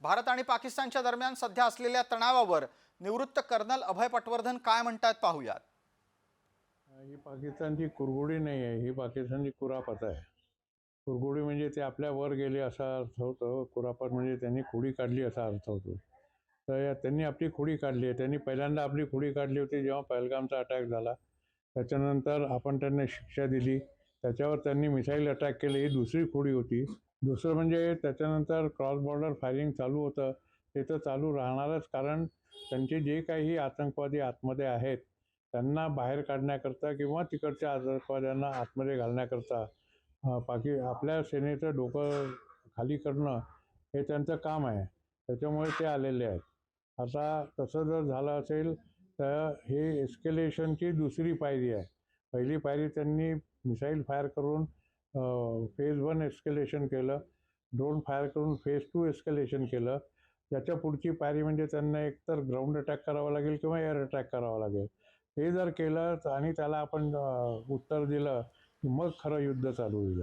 भारत आणि पाकिस्तानच्या दरम्यान सध्या असलेल्या तणावावर निवृत्त कर्नल अभय पटवर्धन काय म्हणतात पाहूयात. ही पाकिस्तानची कुरगुडी नाही आहे ही पाकिस्तानची कुरापत आहे. कुरगुडी म्हणजे ते आपल्या वर गेले असा अर्थ होतो कुरापत म्हणजे त्यांनी खुडी काढली असा अर्थ होतो. तर या- त्यांनी आपली खुडी काढली आहे त्यांनी पहिल्यांदा आपली खुडी काढली होती जेव्हा पहलगामचा अटॅक झाला. त्याच्यानंतर आपण त्यांना शिक्षा दिली. त्याच्यावर त्यांनी मिसाईल अटॅक केले. ही दुसरी खोडी होती. दुसरं म्हणजे त्याच्यानंतर क्रॉस बॉर्डर फायरिंग चालू होतं. ते तर चालू राहणारच कारण त्यांचे जे काही आतंकवादी आतमध्ये आहेत त्यांना बाहेर काढण्याकरता किंवा तिकडच्या आतंकवाद्यांना आतमध्ये घालण्याकरता बाकी पाकी आपल्या सेनेचं डोकं खाली करणं हे त्यांचं काम आहे. त्याच्यामुळे ते आलेले आहेत. आता तसं जर झालं असेल तर हे एस्केलेशनची दुसरी पायरी आहे. पहिली पायरी त्यांनी मिसाईल फायर करून फेज वन एस्केलेशन केलं. ड्रोन फायर करून फेज टू एस्केलेशन केलं. याच्या पुढची पायरी म्हणजे त्यांना एकतर ग्राउंड अटॅक करावा लागेल किंवा एअर अटॅक करावा लागेल. हे जर केलं तर आणि त्याला आपण उत्तर दिलं की मग खरं युद्ध चालू होईल.